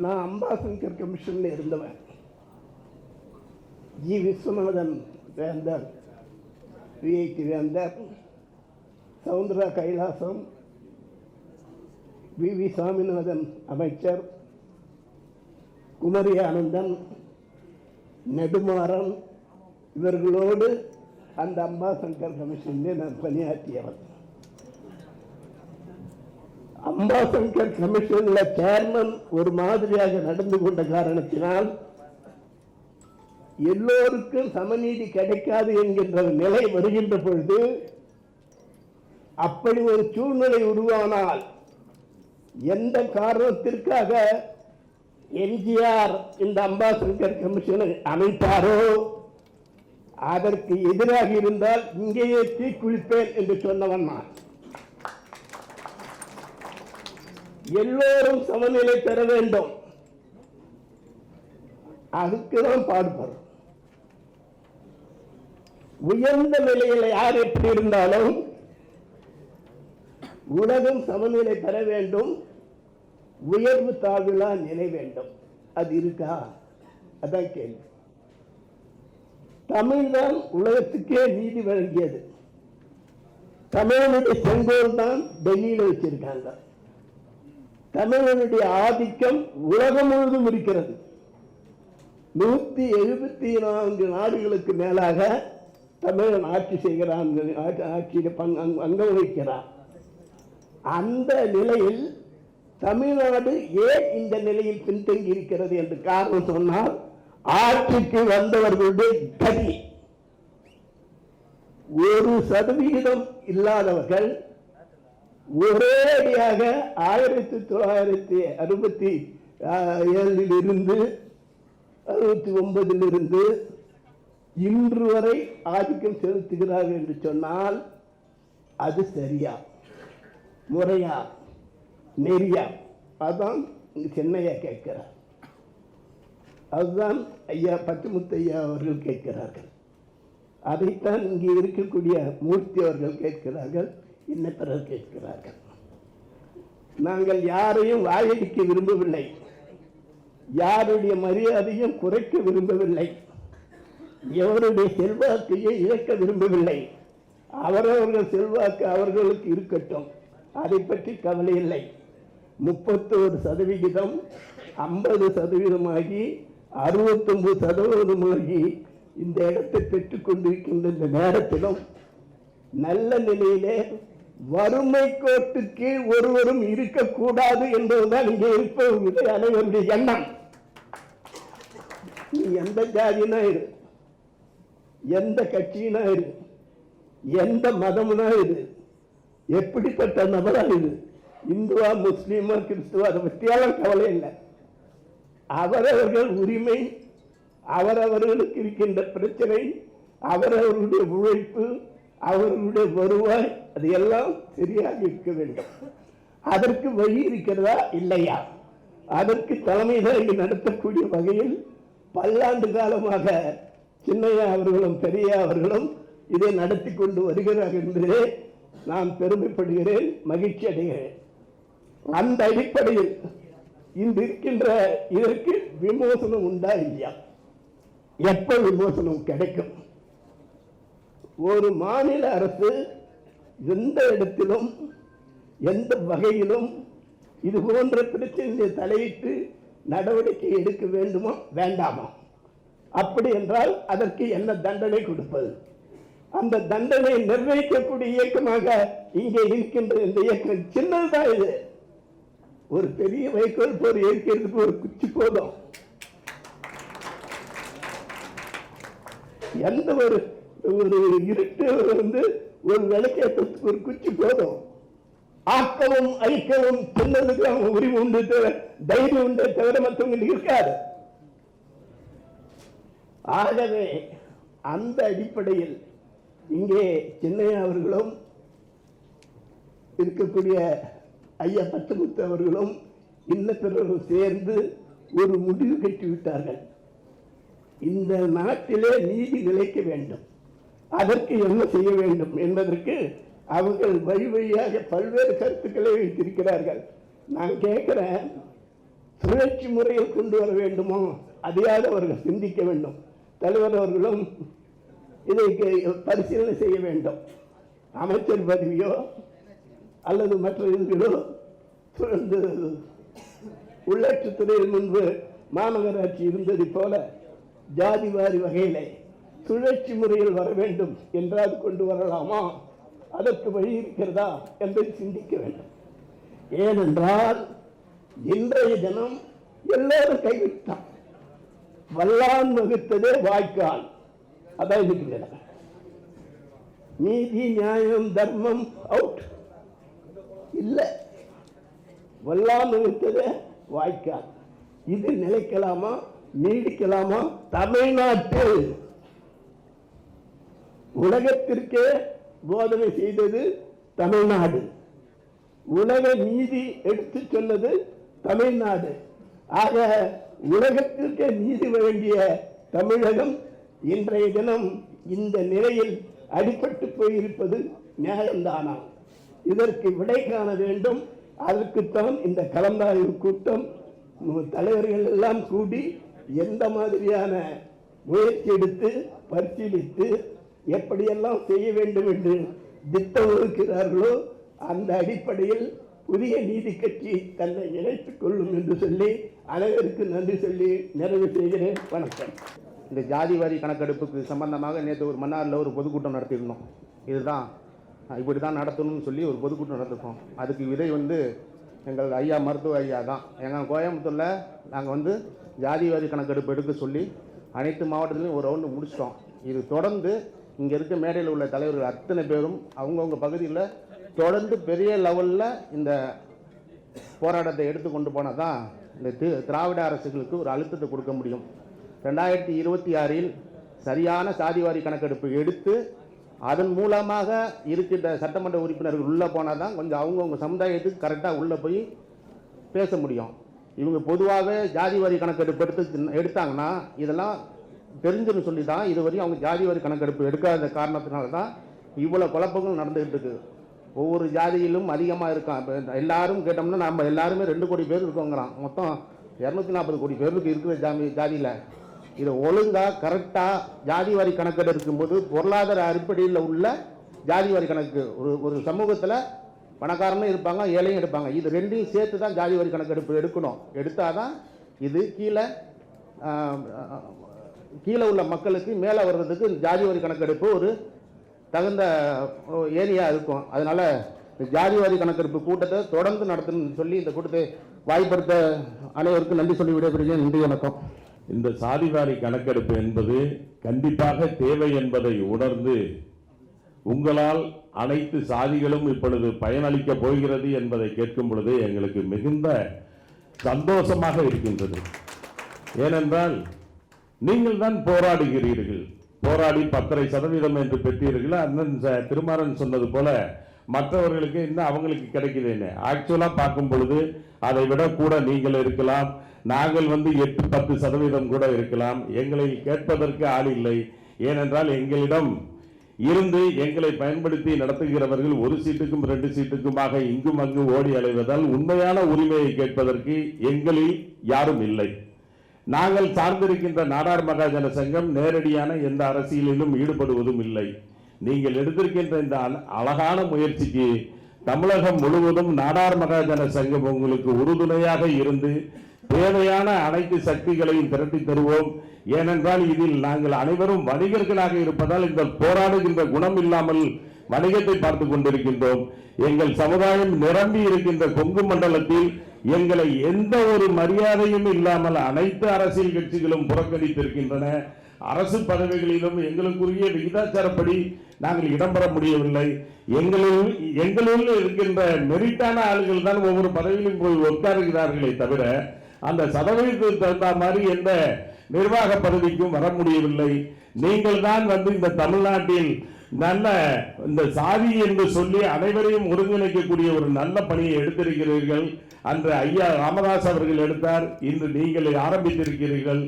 நான் அம்பாசங்கர் கமிஷனில் இருந்தவன். ஜி. விஸ்வநாதன் வேந்தர் விஐடி வேந்தர் சவுந்தரா கைலாசம் வி வி சாமிநாதன் அமைச்சர் குமரி ஆனந்தன் நெடுமாறன் இவர்களோடு அந்த அம்பாசங்கர் கமிஷனில் நான் பணியாற்றியவன். அம்பாசங்கர் கமிஷன்ல சேர்மன் ஒரு மாதிரியாக நடந்து கொண்ட காரணத்தினால் எல்லோருக்கும் சமநீதி கிடைக்காது என்கின்ற நிலை வருகின்ற பொழுது அப்படி ஒரு சூழ்நிலை உருவானால் எந்த காரணத்திற்காக எம்ஜிஆர் இந்த அம்பாசங்கர் கமிஷனை அமைத்தாரோ அதற்கு எதிராக இருந்தால் இங்கேயே தீக்குளிப்பேன் என்று சொன்னவன் நான். எல்லோரும் சமநிலை பெற வேண்டும். அதுக்குதான் பாடுபடும். உயர்ந்த நிலையில் யார் எப்படி இருந்தாலும் உலகம் சமநிலை பெற வேண்டும். உயர்வு தாழ்விலா நிலை வேண்டும். அது இருக்கா? அதான் கேள்வி. தமிழ்தான் உலகத்துக்கே நீதி வழங்கியது. தமிழனுடைய செங்கோல் தான் டெல்லியில் வச்சிருக்காங்க. தமிழனுடைய ஆதிக்கம் உலகம் முழுவதும் இருக்கிறது. நூத்தி எழுபத்தி நான்கு நாடுகளுக்கு மேலாக தமிழன் ஆட்சி செய்கிறான் ஆட்சி- ஆட்சியில் பங்கு அங்க- அங்கம் வகிக்கிறான். அந்த நிலையில் தமிழ்நாடு ஏன் இந்த நிலையில் பின்தங்கி இருக்கிறது என்று காரணம் சொன்னால் ஆட்சிக்கு வந்தவர்களுடைய கதி. ஒரு சதவிகிதம் இல்லாதவர்கள் ஒரேடியாக ஆயிரத்தி தொள்ளாயிரத்தி அறுபத்தி ஏழிலிருந்து ஏழில் இருந்து அறுபத்தி ஒன்பதிலிருந்து இன்று வரை ஆதிக்கம் செலுத்துகிறார்கள் என்று சொன்னால் அது சரியா? முறையா? நெறியா? அதான் இங்க சென்னையா கேட்கிறார். அதுதான் ஐயா பட்டுமுத்து அவர்கள் கேட்கிறார்கள். அதைத்தான் இங்கே இருக்கக்கூடிய மூர்த்தி அவர்கள் கேட்கிறார்கள். என்ன பிறகு கேட்கிறார்கள்? நாங்கள் யாரையும் வாயடிக்க விரும்பவில்லை. யாருடைய மரியாதையும் குறைக்க விரும்பவில்லை. எவருடைய செல்வாக்கையும் இழக்க விரும்பவில்லை. அவரவர்கள் செல்வாக்கு அவர்களுக்கு இருக்கட்டும். அதை பற்றி கவலை இல்லை. முப்பத்தோரு சதவிகிதம் ஐம்பது சதவீதமாகி அறுபத்தொன்பது சதவீதமாகி இந்த இடத்தை பெற்றுக்கொண்டிருக்கின்ற இந்த நேரத்திலும் நல்ல நிலையிலே வறுமை கோட்டுக்கு ஒருவரும் இருக்கக்கூடாது என்பதுதான் இங்கே இருப்பவர்களுடைய அனைவருடைய எண்ணம். நீ எந்த ஜாதினா இரு. எந்த கட்சியினா இரு. எந்த மதம்னா இரு. எப்படிப்பட்ட நபரா இது இந்துவா முஸ்லீமா கிறிஸ்துவா அதை பற்றியெல்லாம் கவலை இல்லை. அவரவர்கள் உரிமை அவரவர்களுக்கு இருக்கின்ற பிரச்சனை அவரவர்களுடைய உழைப்பு அவர்களுடைய வருவாய் அது எல்லாம் சரியாக இருக்க வேண்டும். அதற்கு வழி இருக்கிறதா? இல்லையா? அதற்கு தலைமை தாங்கி நடத்தக்கூடிய வகையில் பல்லாண்டு காலமாக சின்னையா அவர்களும் பெரியா அவர்களும் இதை நடத்தி கொண்டு வருகிறார்கள் என்பதே நான் பெருமைப்படுகிறேன் மகிழ்ச்சி அடைகிறேன். அந்த அடிப்படையில் இன்று இருக்கின்ற இதற்கு விமோசனம் உண்டா? இல்லையா? எப்ப விமோசனம் கிடைக்கும்? ஒரு மாநில அரசு எந்த இடத்திலும் எந்த வகையிலும் இது போன்ற பிரச்சனையை தலையிட்டு நடவடிக்கை எடுக்க வேண்டுமோ வேண்டாமா? அப்படி என்றால் அதற்கு என்ன தண்டனை கொடுப்பது? அந்த தண்டனை நிர்ணயிக்கக்கூடிய இயக்கமாக இங்கே இருக்கின்ற இந்த இயக்கம் சின்னதுதான் இது. ஒரு பெரிய வைக்கோல் போர் ஏற்கிறதுக்கு ஒரு குச்சி போதும். எந்த ஒரு ஒரு இருட்டு வந்து ஒரு விளக்கேற்றத்துக்கு ஒரு குச்சி போதும். ஆக்கவும் ஐக்கவும் சின்னதுக்கு அவங்க உரிமை உண்டு தவிர தைரியம் உண்டு தவிர மற்றவங்க இருக்காது. ஆகவே அந்த அடிப்படையில் இங்கே சின்னையா அவர்களும் இருக்கக்கூடிய ஐயா பச்சமுத்து அவர்களும் இன்ன பிறரும் சேர்ந்து ஒரு முடிவு கட்டிவிட்டார்கள். இந்த நாட்டிலே நீதி நிலைக்க வேண்டும். அதற்கு என்ன செய்ய வேண்டும் என்பதற்கு அவர்கள் வழி வழியாக பல்வேறு கருத்துக்களை வைத்திருக்கிறார்கள். நான் கேட்குறேன் சுழற்சி முறையில் கொண்டு வர வேண்டுமோ? அதையாவது அவர்கள் சிந்திக்க வேண்டும். தலைவர் அவர்களும் இதை கே- பரிசீலனை செய்ய வேண்டும். அமைச்சர் பதவியோ அல்லது மற்ற இதுகளோ உள்ளாட்சித்துறையில் முன்பு மாநகராட்சி இருந்தது போல ஜாதிவாரி வகையிலே சுழற்சி முறையில் வர வேண்டும் என்றால் கொண்டு வரலாமா? அதற்கு வழி இருக்கிறதா என்பதை சிந்திக்க வேண்டும். ஏனென்றால் இன்றைய தினம் எல்லோரும் கைவிட்டான் வல்லான் வகுத்ததே வாய்க்கால். அதான் இன்னைக்கு நீதி நியாயம் தர்மம் அவுட் இல்லை. வல்லான் வகுத்ததே வாய்க்கால். இது நிலைக்கலாமா? நீடிக்கலாமா? தமிழ்நாட்டில் உலகத்திற்கே போதனை செய்தது தமிழ்நாடு. உலக நீதி எடுத்து சொன்னது தமிழ்நாடு. ஆக உலகத்திற்கே நீதி வழங்கிய தமிழகம் இன்றைய தினம் இந்த நிலையில் அடிபட்டு போயிருப்பது நியாயம்தானா? இதற்கு விடை காண வேண்டும். அதற்குத்தான் இந்த கலந்தாய்வு கூட்டம் தலைவர்கள் எல்லாம் கூடி எந்த மாதிரியான முயற்சி எடுத்து பரிசீலித்து எப்படியெல்லாம் செய்ய வேண்டும் என்று திட்டம் வகுக்கிறார்களோ அந்த அடிப்படையில் புதிய நீதி கட்சி தன்னை இணைத்துக் கொள்ளும் என்று சொல்லி அனைவருக்கு நன்றி சொல்லி நிறைவு செய்கிறேன். வணக்கம். இந்த ஜாதி வாரி கணக்கெடுப்புக்கு சம்பந்தமாக நேற்று ஒரு மன்னாரில் ஒரு பொதுக்கூட்டம் நடத்தியிருந்தோம். இதுதான். இப்படி தான் நடத்தணும்னு சொல்லி ஒரு பொதுக்கூட்டம் நடத்திருக்கோம். அதுக்கு விதை வந்து எங்கள் ஐயா மருத்துவ ஐயா தான். எங்கள் கோயம்புத்தூரில் நாங்கள் வந்து ஜாதி வாரி கணக்கெடுப்பு எடுக்க சொல்லி அனைத்து மாவட்டத்திலையும் ஒரு ரவுண்டு முடிச்சிட்டோம். இது தொடர்ந்து இங்கே இருக்க மேடையில் உள்ள தலைவர்கள் அத்தனை பேரும் அவங்கவுங்க பகுதியில் தொடர்ந்து பெரிய லெவலில் இந்த போராட்டத்தை எடுத்து கொண்டு போனால் தான் இந்த தி திராவிட அரசுகளுக்கு ஒரு அழுத்தத்தை கொடுக்க முடியும். ரெண்டாயிரத்தி இருபத்தி ஆறில் சரியான சாதிவாரி கணக்கெடுப்பு எடுத்து அதன் மூலமாக இருக்கின்ற சட்டமன்ற உறுப்பினர்கள் உள்ளே போனால் தான் கொஞ்சம் அவங்கவுங்க சமுதாயத்துக்கு கரெக்டாக உள்ளே போய் பேச முடியும். இவங்க பொதுவாகவே ஜாதிவாரி கணக்கெடுப்பு எடுத்து எடுத்தாங்கன்னா இதெல்லாம் தெரிஞ்சுன்னு சொல்லி தான் இதுவரையும் அவங்க ஜாதிவாரி கணக்கெடுப்பு எடுக்காத காரணத்தினால தான் இவ்வளோ குழப்பங்கள் நடந்துகிட்டு இருக்கு ஒவ்வொரு ஜாதியிலும் அதிகமாக இருக்கான் இப்போ எல்லாரும் கேட்டோம்னா நம்ம எல்லாருமே ரெண்டு கோடி பேர் இருக்கோங்கிறான். மொத்தம் இரநூத்தி நாற்பது கோடி பேருக்கு இருக்கிற ஜாமி ஜாதியில். இதை ஒழுங்காக கரெக்டாக ஜாதி வாரி கணக்கெடு இருக்கும்போது பொருளாதார அடிப்படையில் உள்ள ஜாதி வாரி கணக்கு. ஒரு ஒரு சமூகத்தில் பணக்காரனும் இருப்பாங்க ஏழையும் எடுப்பாங்க. இது ரெண்டையும் சேர்த்து தான் ஜாதி வாரி கணக்கெடுப்பு எடுக்கணும். எடுத்தால் தான் இது கீழே கீழே உள்ள மக்களுக்கு மேலே வர்றதுக்கு ஜாதி வரி கணக்கெடுப்பு ஒரு தகுந்த ஏரியாக இருக்கும். அதனால் ஜாதிவாதி ஜாதி வாரி கணக்கெடுப்பு கூட்டத்தை தொடர்ந்து நடத்தணும்னு சொல்லி இந்த கூட்டத்தை வாய்ப்படுத்த அனைவருக்கும் நன்றி சொல்லி விடைபெறுகிறேன். நன்றி வணக்கம். இந்த சாதிவாரி கணக்கெடுப்பு என்பது கண்டிப்பாக தேவை என்பதை உணர்ந்து உங்களால் அனைத்து சாதிகளும் இப்பொழுது பயனளிக்கப் போகிறது என்பதை கேட்கும் பொழுது எங்களுக்கு மிகுந்த சந்தோஷமாக இருக்கின்றது. ஏனென்றால் நீங்கள் தான் போராடுகிறீர்கள். போராடி பத்தரை சதவீதம் என்று பெற்றீர்கள்? அண்ணன் ச- திருமாறன் சொன்னது போல மற்றவர்களுக்கு இன்னும் அவங்களுக்கு கிடைக்குதுன்னு ஆக்சுவலாக பார்க்கும் பொழுது அதை விட கூட நீங்கள் இருக்கலாம். நாங்கள் வந்து எட்டு பத்து சதவீதம் கூட இருக்கலாம். எங்களை கேட்பதற்கு ஆள் இல்லை. ஏனென்றால் எங்களிடம் இருந்து எங்களை பயன்படுத்தி நடத்துகிறவர்கள் ஒரு சீட்டுக்கும் ரெண்டு சீட்டுக்குமாக இங்கும் அங்கு ஓடி அலைவதால் உண்மையான உரிமையை கேட்பதற்கு எங்களில் யாரும் இல்லை. நாங்கள் சார்ந்திருக்கின்ற நாடார் மகாஜன சங்கம் நேரடியான எந்த அரசியலிலும் ஈடுபடுவதும் இல்லை. நீங்கள் எடுத்திருக்கின்ற இந்த அழகான முயற்சிக்கு தமிழகம் முழுவதும் நாடார் மகாஜன சங்கம் உங்களுக்கு உறுதுணையாக இருந்து தேவையான அனைத்து சக்திகளையும் திரட்டி தருவோம். ஏனென்றால் இதில் நாங்கள் அனைவரும் வணிகர்களாக இருப்பதால் இந்த போராடுகின்ற குணம் இல்லாமல் வணிகத்தை பார்த்து கொண்டிருக்கின்றோம். எங்கள் சமுதாயம் நிரம்பி இருக்கின்ற கொங்கு மண்டலத்தில் எங்களை எந்த ஒரு மரியாதையும் இல்லாமல் அனைத்து அரசியல் கட்சிகளும் புறக்கணித்திருக்கின்றன. அரசு பதவிகளிலும் எங்களுக்குரிய விகிதாச்சாரப்படி நாங்கள் இடம்பெற முடியவில்லை. எங்களில் எங்களுள் இருக்கின்ற மெரிட்டான ஆளுகள் தான் ஒவ்வொரு பதவியிலும் போய் உட்காருகிறார்களே தவிர அந்த சதவீதத்துக்கு தகுந்த மாதிரி எந்த நிர்வாக பதவிக்கும் வர முடியவில்லை. நீங்கள் தான் வந்து இந்த தமிழ்நாட்டில் நல்ல இந்த சாதி என்று சொல்லி அனைவரையும் ஒருங்கிணைக்கக்கூடிய ஒரு நல்ல பணியை எடுத்திருக்கிறீர்கள். அன்று ஐயா ராமதாஸ் அவர்கள் எடுத்தார். இன்று நீங்கள் ஆரம்பித்திருக்கிறீர்கள்.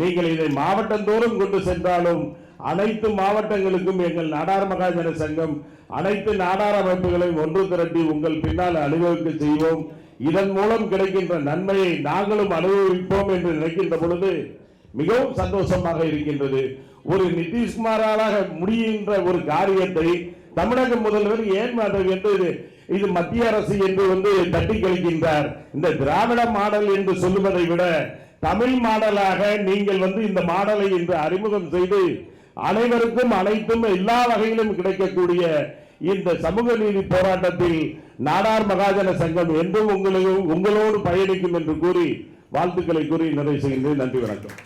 நீங்கள் இதை மாவட்டந்தோறும் கொண்டு சென்றாலும் அனைத்து மாவட்டங்களுக்கும் எங்கள் நாடார் மகாஜன சங்கம் அனைத்து நாடார் அமைப்புகளையும் ஒன்று திரட்டி உங்கள் பின்னால் அனுபவிக்க செய்வோம். இதன் மூலம் கிடைக்கின்ற நன்மையை நாங்களும் அனுபவிப்போம் என்று நினைக்கின்ற பொழுது மிகவும் சந்தோஷமாக இருக்கின்றது. ஒரு நிதிஷ்குமாராக முடிகின்ற ஒரு காரியத்தை தமிழக முதல்வர் ஏன் அதை வந்து இது- மத்திய அரசு என்று வந்து தட்டி கழிக்கின்றார். இந்த திராவிட மாடல் என்று சொல்லுவதை விட தமிழ் மாடலாக நீங்கள் வந்து இந்த மாடலை இன்று அறிமுகம் செய்து அனைவருக்கும் அனைத்தும் எல்லா வகையிலும் கிடைக்கக்கூடிய இந்த சமூக நீதி போராட்டத்தில் நாடார் மகாஜன சங்கம் என்றும் உங்களுக்கு உங்களோடு பயணிக்கும் என்று கூறி வாழ்த்துக்களை கூறி நிறைவு செய்கின்றேன். நன்றி வணக்கம்.